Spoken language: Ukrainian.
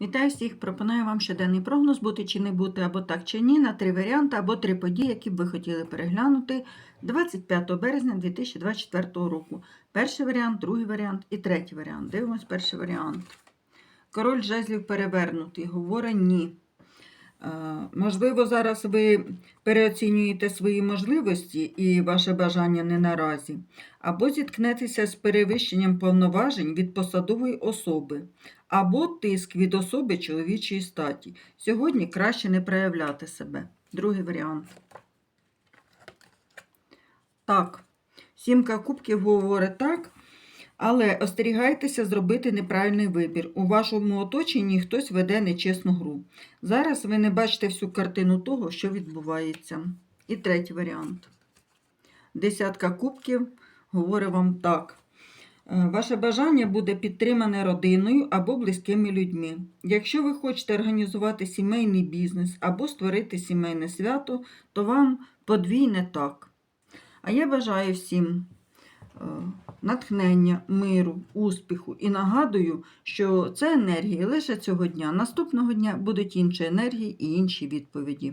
Вітаю всіх! Пропоную вам щоденний прогноз бути чи не бути, або так чи ні, на три варіанти, або три події, які б ви хотіли переглянути 25 березня 2024 року. Перший варіант, другий варіант і третій варіант. Дивимось перший варіант. Король жезлів перевернутий, говорить ні. Можливо, зараз ви переоцінюєте свої можливості і ваше бажання не наразі, або зіткнетеся з перевищенням повноважень від посадової особи, або тиск від особи чоловічої статі. Сьогодні краще не проявляти себе. Другий варіант. Так, сімка кубків говорить так, але остерігайтеся зробити неправильний вибір. У вашому оточенні хтось веде нечесну гру. Зараз ви не бачите всю картину того, що відбувається. І третій варіант. Десятка кубків говорить вам так. Е, Ваше бажання буде підтримане родиною або близькими людьми. Якщо ви хочете організувати сімейний бізнес або створити сімейне свято, то вам подвійне так. А я бажаю всім е, натхнення, миру, успіху і нагадую, що це енергії лише цього дня. Наступного дня будуть інші енергії і інші відповіді.